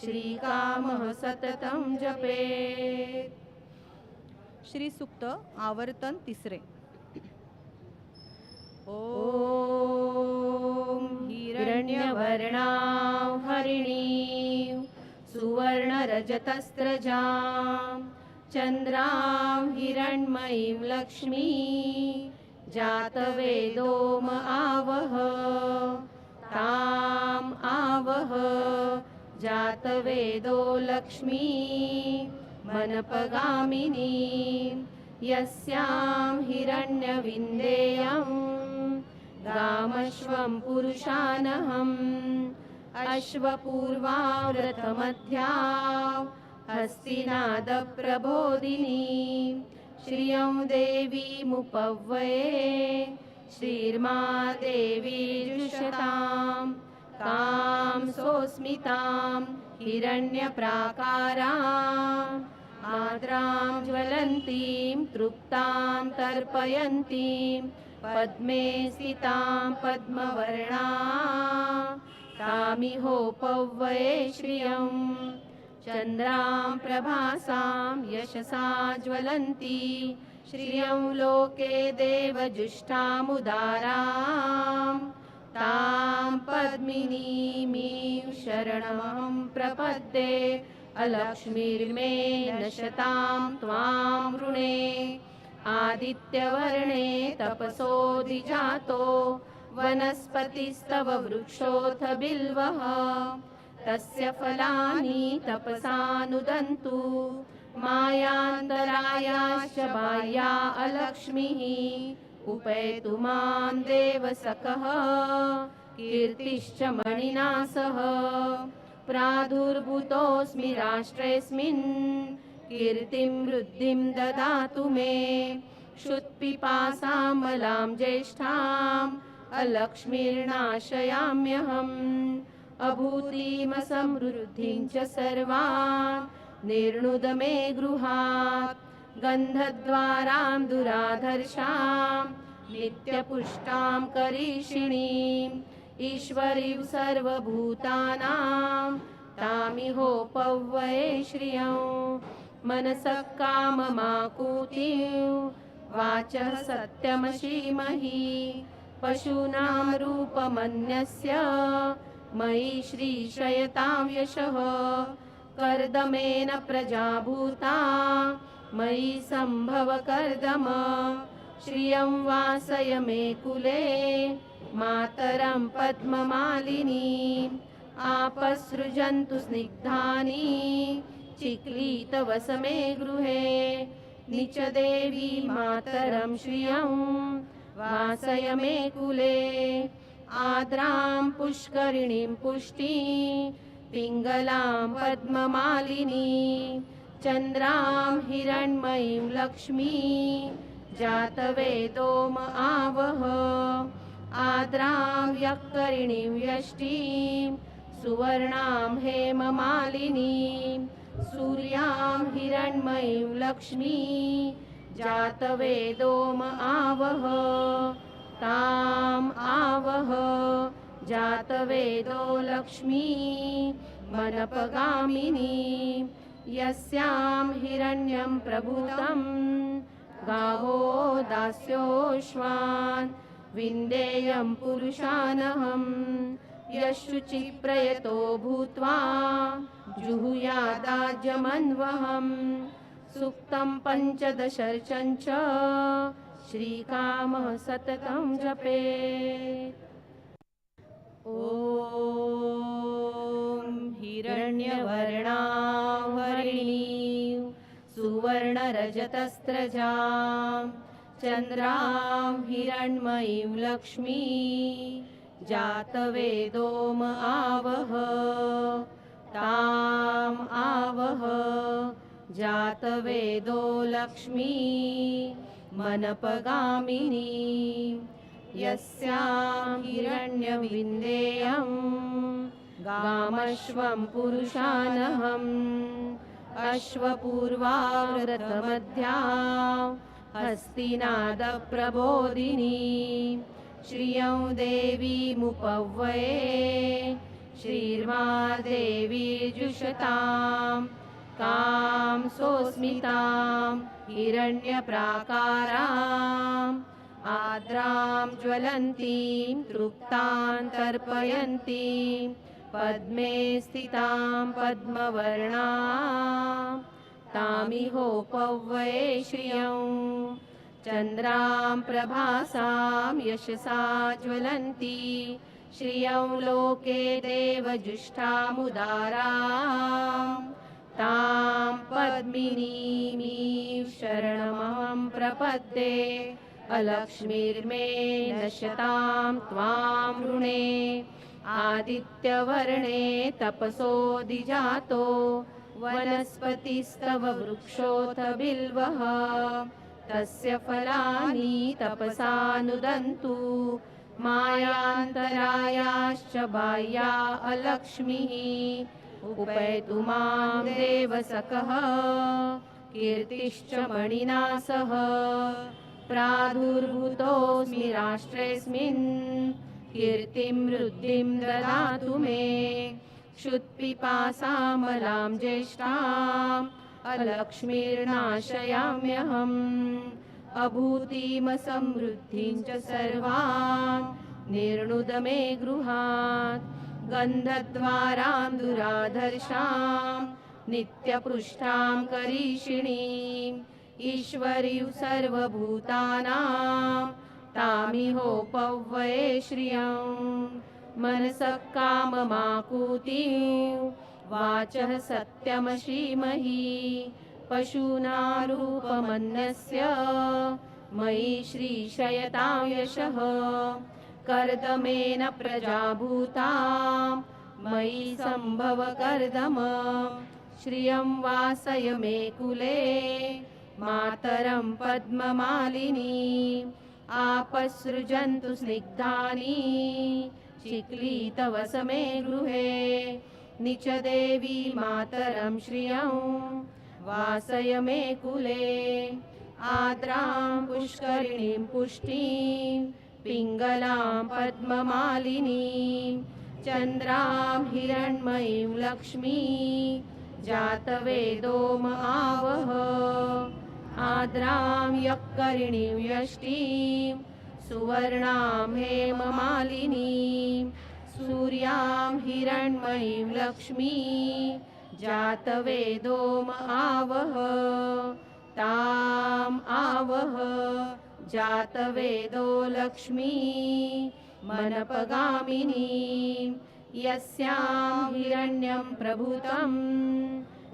श्रीकामः सततं जपेत् श्री सुक्त आवर्तन तिसरे। ॐ हिरण्यवर्णां हरिणीं सुवर्णरजतस्रजां चन्द्रां हिरण्मयीं लक्ष्मी जातवेदोम आवह ताम् आवह जातवेदो लक्ष्मी मनपगामिनी यस्यां हिरण्यविन्देयं गामश्वं पुरुषानहम् अश्वपूर्वाव्रतमध्या हस्तिनादप्रबोधिनी श्रियं देवीमुपव्वये श्रीर्मा देवी जुषतां कां सोऽस्मितां हिरण्यप्राकाराम् आद्रां ज्वलन्तीं, तृप्तां तर्पयन्तीं पद्मे स्थितां पद्मवर्णा, तामिहोपव्वये श्रियं, चन्द्रां प्रभासां यशसा ज्वलन्ती, श्रियं लोके देवजुष्टामुदारां, तां पद्मिनीमीं शरणमहं प्रपद्ये। अलक्ष्मीर्मे नशतां त्वां ऋणे आदित्यवर्णे तपसोदिजातो वनस्पतिस्तव वृक्षोऽथ बिल्वः। तस्य फलानि तपसानुदन्तु। मायान्तरायाश्च बाह्या अलक्ष्मीः। उपेतु मां देवसखः। कीर्तिश्च मणिना सह प्रादुर्भूतोऽस्मि राष्ट्रेऽस्मिन्। कीर्तिं वृद्धिं ददातु मे। क्षुत्पिपासामलां ज्येष्ठाम्। अलक्ष्मीर्नाशयाम्यहम्। अभूतिमसमृद्धिं च सर्वां निर्णुद मे गृहात्। गन्धद्वारां दुराधर्षां नित्यपुष्टां करीषिणीम्। ईश्वरीं सर्वभूतानां तामिहोपव्वये श्रियं। मनसः काममाकूतिं वाचः सत्यमशीमहि पशूनां रूपमन्यस्य मयि श्रीशयतां यशः। कर्दमेन प्रजाभूता मयि सम्भव कर्दम श्रियं वासय मे कुले, मातरं पद्ममालिनी, आपसृजन्तु स्निग्धानि, चिक्लीतवस मे गृहे निचदेवी मातरं श्रियं वासय मे कुले, आद्रां पुष्करिणीं पुष्टि, पिङ्गलां पद्ममालिनी, चन्द्रां हिरण्मयीं लक्ष्मी जातवेदोम आवह। आद्रां यक्करिणीं यष्टीं सुवर्णां हेममालिनीं, सूर्यां हिरण्मयीं लक्ष्मी, जातवेदोम आवह। ताम् आवह, जातवेदो लक्ष्मी, मनपगामिनी, यस्यां हिरण्यं प्रभूतं गावो दास्योश्वान् विन्देयं पुरुषानहम् यशुचिप्रयतो भूत्वा जुहुयादाज्यमन्वहम् सुक्तं पञ्चदशर्चं च श्रीकामः सततं जपेत् ॐ हिरण्यवर्णां हरिणीं सुवर्णरजतस्रजां चन्द्रां हिरण्मयीं लक्ष्मी, जातवेदोम आवह। ताम् आवह, जातवेदो लक्ष्मी, मनपगामिनी। यस्यां हिरण्यविन्देयं गामश्वं पुरुषानहम्। अश्वपूर्वाव्रतमध्या हस्तिनादप्रबोधिनी। श्रियं देवीमुपव्वये श्रीर्मा देवी जुषतां कां सोऽस्मितां हिरण्यप्राकाराम्। आद्रां ज्वलन्तीं तृप्तां तर्पयन्तीं पद्मे स्थितां पद्मवर्णां। तामिहोपव्वये श्रियं। चन्द्रां प्रभासां यशसा ज्वलन्ती। श्रियं लोके देवजुष्टामुदारां तां पद्मिनीमीं शरणमहं प्रपद्ये। अलक्ष्मीर्मे नश्यतां त्वां ऋणे आदित्यवर्णे तपसोऽधिजातो वनस्पतिस्तव वृक्षोऽथ बिल्वः तस्य फलानि तपसानुदन्तु मायान्तरायाश्च बाह्या अलक्ष्मीः उपैतु मां देवसकः कीर्तिश्च मणिना सह। प्रादुर्भूतोऽस्मि राष्ट्रेऽस्मिन् कीर्तिं वृद्धिं ददातु मे। क्षुत्पिपासामलां ज्येष्ठाम् अलक्ष्मीर्नाशयाम्यहम्। अभूतिमसमृद्धिं च सर्वान् निर्णुद मे गृहात्। गन्धद्वारां दुराधर्षां नित्यपृष्ठां करीषिणीम्। ईश्वरीं सर्वभूतानां तामिहोपव्वये श्रियं। मनसः काममाकुतिं वाचः सत्यमशीमहि पशूनारूपमन्यस्य मयि श्रीशयतां यशः। कर्दमेन प्रजाभूतां। मयि सम्भव कर्दम। श्रियं वासय मे कुले। मातरं पद्ममालिनी। आपसृजन्तु स्निग्धानि चिक्लीतवस मे गृहे। निच देवी मातरं श्रियं, वासय मे कुले। आद्रां पुष्करिणीं पुष्टिं, पिङ्गलां पद्ममालिनीं, चन्द्रां हिरण्मयीं लक्ष्मी, जातवेदोम आवह। आद्रां यक्करिणीं यष्टिं, सुवर्णां हेममालिनीं, सूर्यां हिरण्मयीं लक्ष्मी जातवेदोम आवह ताम् आवह जातवेदो लक्ष्मी, मनपगामिनीं, यस्यां हिरण्यं प्रभुतं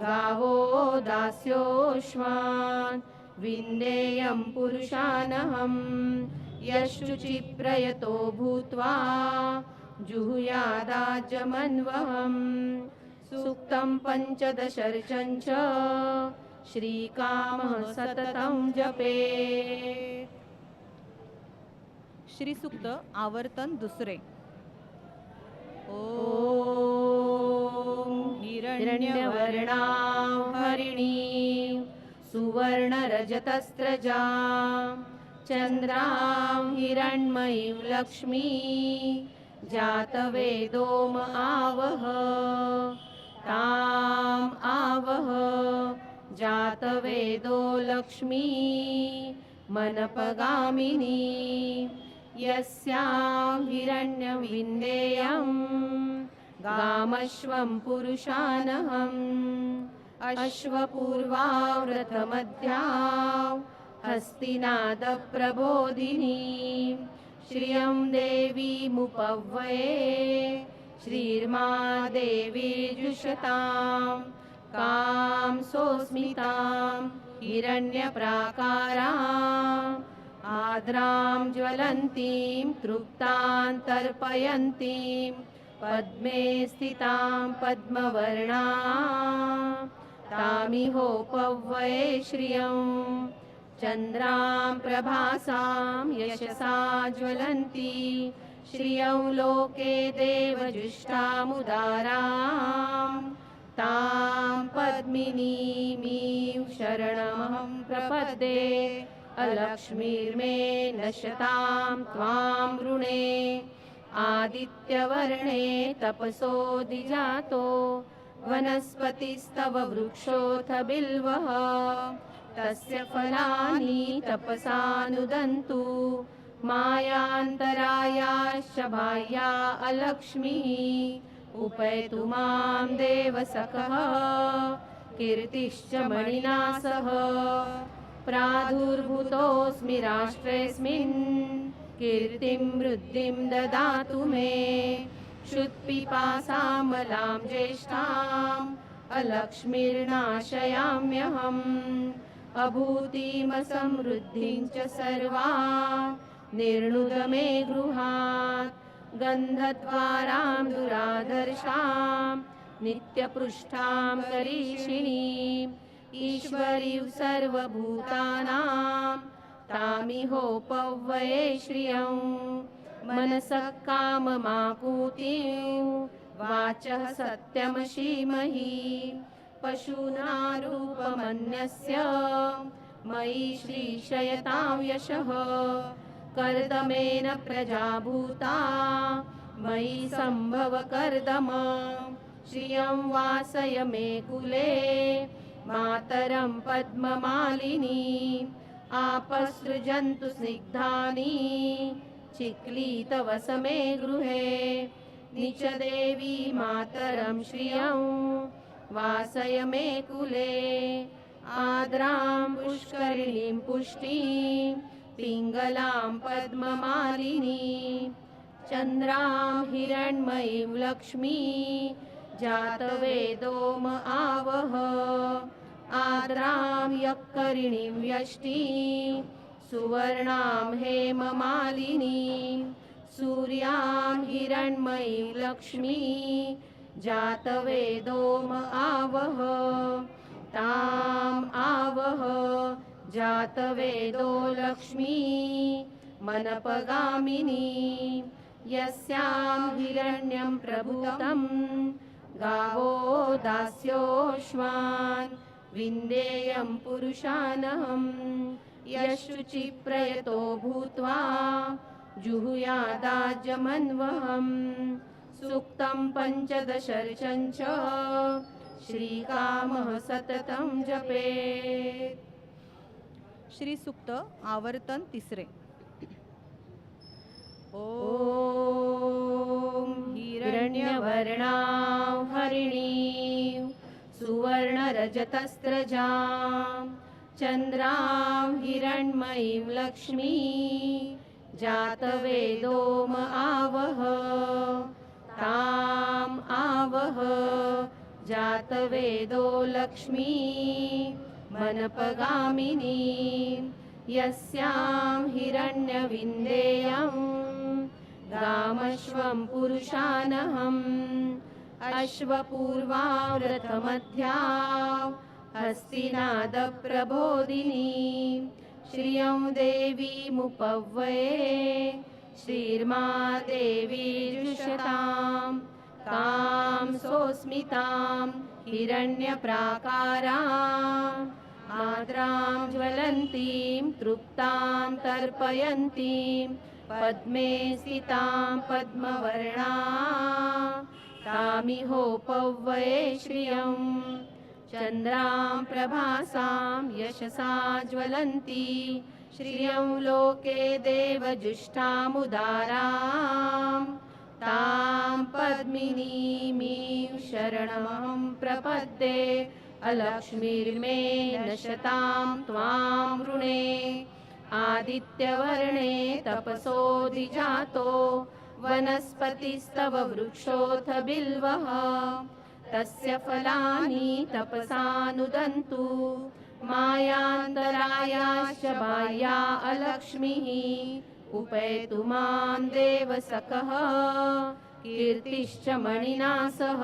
गावो दास्योष्वान् विन्देयं पुरुषानहं यशुचिप्रयतो भूत्वा जुहुयादाजमन्वहम् सूक्तं पञ्चदशर्चं च श्रीकामः सततं जपे। श्री सुक्त आवर्तन दुसरे। ॐ हिरण्यवर्णां हरिणीं, सुवर्णरजतस्रजां, चन्द्रां हिरण्मयीं लक्ष्मी, जातवेदोम आवह, ताम् आवह, जातवेदो लक्ष्मी, मनपगामिनी, यस्यां हिरण्यं विन्देयं गामश्वं पुरुषानहम् अश्वपूर्वाव्रतमध्यां हस्तिनादप्रबोधिनी। श्रियं देवीमुपव्वये श्रीर्मा देवीर्जुषतां कां सोऽस्मितां हिरण्यप्राकाराम् आद्रां ज्वलन्तीं तृप्तां तर्पयन्तीं पद्मे स्थितां पद्मवर्णां। तामिहोपव्वये श्रियं। चन्द्रां प्रभासां यशसा ज्वलन्ती। श्रियं लोके देवजुष्टामुदारां। तां पद्मिनीमीं शरणमहं प्रपद्ये। अलक्ष्मीर्मे नश्यतां त्वां ऋणे आदित्यवर्णे तपसोऽधिजातो वनस्पतिस्तव वृक्षोऽथ बिल्वः। तस्य फलानि तपसानुदन्तु। मायान्तरायाश्च भाया अलक्ष्मीः। उपैतु मां देवसखः। कीर्तिश्च मणिना सह प्रादुर्भूतोऽस्मि राष्ट्रेऽस्मिन्। कीर्तिं वृद्धिं ददातु मे। क्षुत्पिपासामलां ज्येष्ठाम् अलक्ष्मीर्नाशयाम्यहम्। अभूतिमसमृद्धिं च सर्वा निर्णुद मे गृहात्। गन्धद्वारां दुरादर्शां नित्यपृष्ठां करीषिणीम् ईश्वरीव सर्वभूतानाम् तामिहोपव्यये श्रियं। मनसः काममापूतिं वाचः सत्यमशीमहि पशूनारूपमन्यस्य मयि श्रीशयतां यशः। कर्दमेन प्रजाभूता मयि सम्भव कर्दम श्रियं वासय मे कुले, मातरं पद्ममालिनी। आपसृजन्तु स्निग्धानि चिक्लीतव समे गृहे। निच देवी मातरं श्रियं, वासय मे कुले। आद्रां पुष्करिणीं पुष्टिं, पिङ्गलां पद्ममालिनी। चन्द्रां हिरण्मयीं लक्ष्मी, जातवेदोम आवह। आद्रां यक्करिणीं व्यष्टिं सुवर्णां हेममालिनीं, सूर्यां हिरण्मयीं लक्ष्मी, जातवेदोम आवह, ताम् आवह, जातवेदो लक्ष्मी, मनपगामिनी, यस्यां हिरण्यं प्रभूतं गावो दास्योष्मान् विन्देयं पुरुषानहं यशुचिप्रयतो भूत्वा जुहुयादाजमन्वहम् सूक्तं पञ्चदशर्चं च श्रीकामः सततं जपेत्। श्री सुक्त आवर्तन तिसरे। ॐ हिरण्यवर्णां हरिणीं। सुवर्णरजतस्रजां, चन्द्रां हिरण्मयीं लक्ष्मी, जातवेदोम आवह, ताम् आवह, जातवेदो लक्ष्मी, मनपगामिनी, यस्यां हिरण्यविन्देयं, गामश्वं पुरुषानहम् अश्वपूर्वाव्रतमध्या हस्तिनादप्रबोधिनी। श्रियं देवीमुपव्वये श्रीर्मा देवीर्युषतां तां सोऽस्मितां हिरण्यप्राकाराम्। आद्रां ज्वलन्तीं तृप्तां तर्पयन्तीं पद्मे स्थितां पद्मवर्णा तामिहोपव्वये श्रियं। चन्द्रां प्रभासां यशसा ज्वलन्ती श्रियं लोके देवजुष्टामुदारां तां पद्मिनीमीं शरणमहं प्रपद्ये। अलक्ष्मीर्मे नशतां त्वां ऋणे आदित्यवर्णे तपसोऽधिजातो। वनस्पतिस्तव वृक्षोऽथ बिल्वः तस्य फलानि तपसानुदन्तु। मायान्तरायाश्च बाह्या अलक्ष्मीः। उपैतु माँ देवसखः। कीर्तिश्च मणिना सह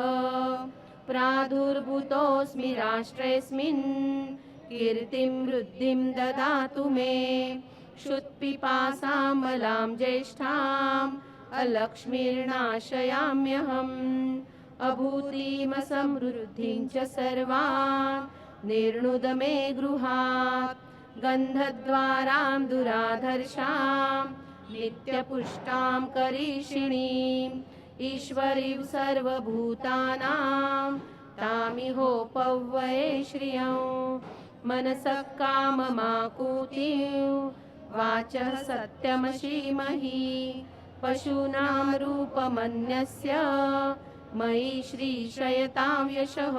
प्रादुर्भूतोऽस्मि राष्ट्रेऽस्मिन्। कीर्तिं वृद्धिं ददातु मे। क्षुत्पिपासामलां ज्येष्ठाम् अलक्ष्मीर्नाशयाम्यहम्। अभूतिमसमृद्धिं च सर्वान्। निर्णुद मे गृहात्। गन्धद्वारां दुराधर्षां नित्यपुष्टां करीषिणीम्। ईश्वरीं सर्वभूतानां तामिहोपव्यये श्रियं। मनसः काममाकूतिं। वाचः सत्यमशीमहि। पशूनां रूपमन्यस्य। मयि श्रीशयतां यशः